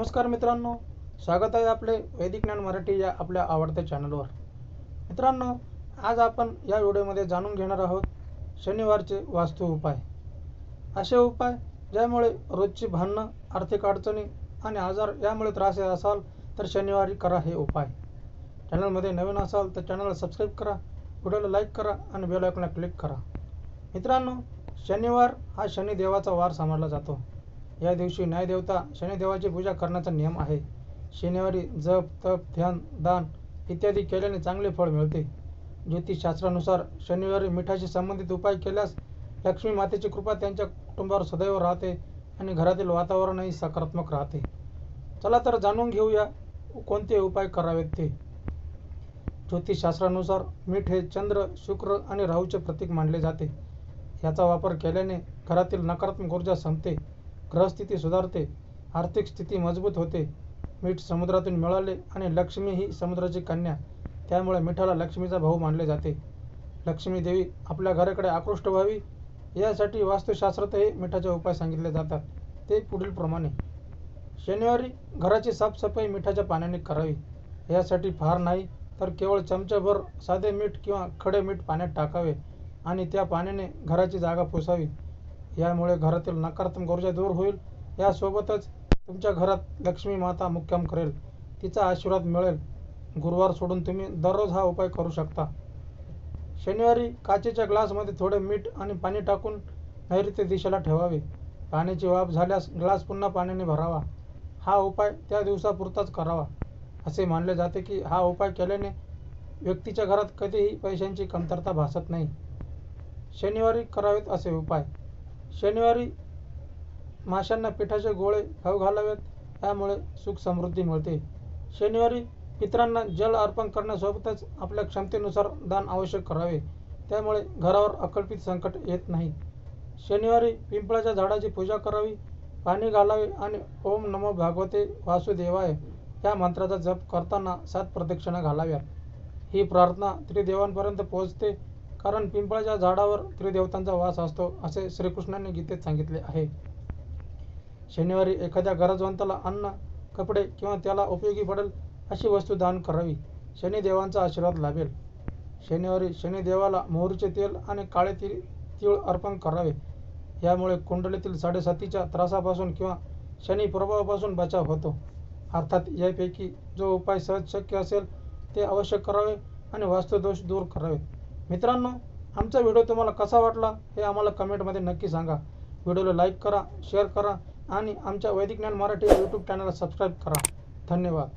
नमस्कार मित्रांनो स्वागत आहे आपले वैदिक ज्ञान मराठी या आपल्या आवडत्या चॅनलवर. मित्रांनो आज आपण या व्हिडिओमध्ये जाणून घेणार आहोत शनिवारचे वास्तू उपाय. असे उपाय ज्यामुळे रोजची भांडणं आर्थिक अडचणी आणि आजार यामुळे त्रास येत असाल तर शनिवारी करा हे उपाय. चॅनलमध्ये नवीन असाल तर चॅनलला सबस्क्राईब करा व्हिडिओला लाईक करा आणि बेल आयकॉनला क्लिक करा. मित्रांनो शनिवार हा शनिदेवाचा वार समजला जातो. या दिवशी न्यायदेवता शनिदेवाची पूजा करण्याचा नियम आहे. शनिवारी जप तप ध्यान दान इत्यादी केल्याने चांगले फळ मिळते. ज्योतिषशास्त्रानुसार शनिवारी मिठाशी संबंधित उपाय केल्यास लक्ष्मी मातेची कृपा त्यांच्या कुटुंबावर सदैव राहते आणि घरातील वातावरणही सकारात्मक राहते. चला तर जाणून घेऊया कोणते उपाय करावेत ते. ज्योतिषशास्त्रानुसार मीठ हे चंद्र शुक्र आणि राहूचे प्रतीक मानले जाते. याचा वापर केल्याने घरातील नकारात्मक ऊर्जा संपते. ग्रहस्थिती सुधारते आर्थिक स्थिती मजबूत होते. मीठ समुद्रातून मिळाले आणि लक्ष्मी ही समुद्राची कन्या त्यामुळे मिठाला लक्ष्मीचा भाऊ मानले जाते. लक्ष्मी देवी आपल्या घराकडे आकृष्ट व्हावी यासाठी वास्तुशास्त्रातही मिठाचे उपाय सांगितले जातात. ते पुढीलप्रमाणे शनिवारी घराची साफसफाई मिठाच्या पाण्याने करावी. यासाठी फार नाही तर केवळ चमच्याभर साधे मीठ किंवा खडे मीठ पाण्यात टाकावे आणि त्या पाण्याने घराची जागा पुसावी. यामुळे घरातील नकारात्मक ऊर्जा दूर होईल. यासोबतच तुमच्या घरात लक्ष्मी माता मुक्काम करेल. तिचा आशीर्वाद मिळेल. गुरुवार सोडून तुम्ही दररोज हा उपाय करू शकता. शनिवारी काचेच्या ग्लासमध्ये थोडे मीठ आणि पाणी टाकून नैऋत्य दिशेला ठेवावे. पाण्याची वाफ झाल्यास ग्लास पुन्हा पाण्याने भरावा. हा उपाय त्या दिवसापुरताच करावा. असे मानले जाते की हा उपाय केल्याने व्यक्तीच्या घरात कधीही पैशांची कमतरता भासत नाही. शनिवारी करावेत असे उपाय. शनिवारी माशांना पिठाचे गोळे खाऊ घालावेत यामुळे सुख समृद्धी मिळते. शनिवारी पितरांना जल अर्पण करण्यासोबतच आपल्या क्षमतेनुसार दान आवश्यक करावे त्यामुळे घरावर अकल्पित संकट येत नाही. शनिवारी पिंपळाच्या झाडाची पूजा करावी पाणी घालावे आणि ओम नमो भागवते वासुदेवाय या मंत्राचा जप करताना सात प्रदक्षिणा घालाव्यात. ही प्रार्थना त्रिदेवांपर्यंत पोहोचते. कारण पिंपळाच्या झाडावर त्रिदेवतांचा वास असतो असे श्रीकृष्णाने गीतेत सांगितले आहे. शनिवारी एखाद्या गरजवंताला अन्न कपडे किंवा त्याला उपयोगी पडेल अशी वस्तू दान करावी शनिदेवांचा आशीर्वाद लाभेल. शनिवारी शनिदेवाला मोहरीचे तेल आणि काळे तिळ तीळ अर्पण करावे. यामुळे कुंडलीतील साडेसातीच्या त्रासापासून किंवा शनी प्रभावापासून बचाव होतो. अर्थात यापैकी जो उपाय सहज शक्य असेल ते अवश्य करावे आणि वास्तुदोष दूर करावे. मित्रांनो आमचा व्हिडिओ तुम्हाला कसा वाटला हे आम्हाला कमेंटमध्ये नक्की सांगा. व्हिडिओला लाईक करा शेअर करा आणि आमच्या वैदिक ज्ञान मराठी यूट्यूब चॅनलला सबस्क्राईब करा. धन्यवाद.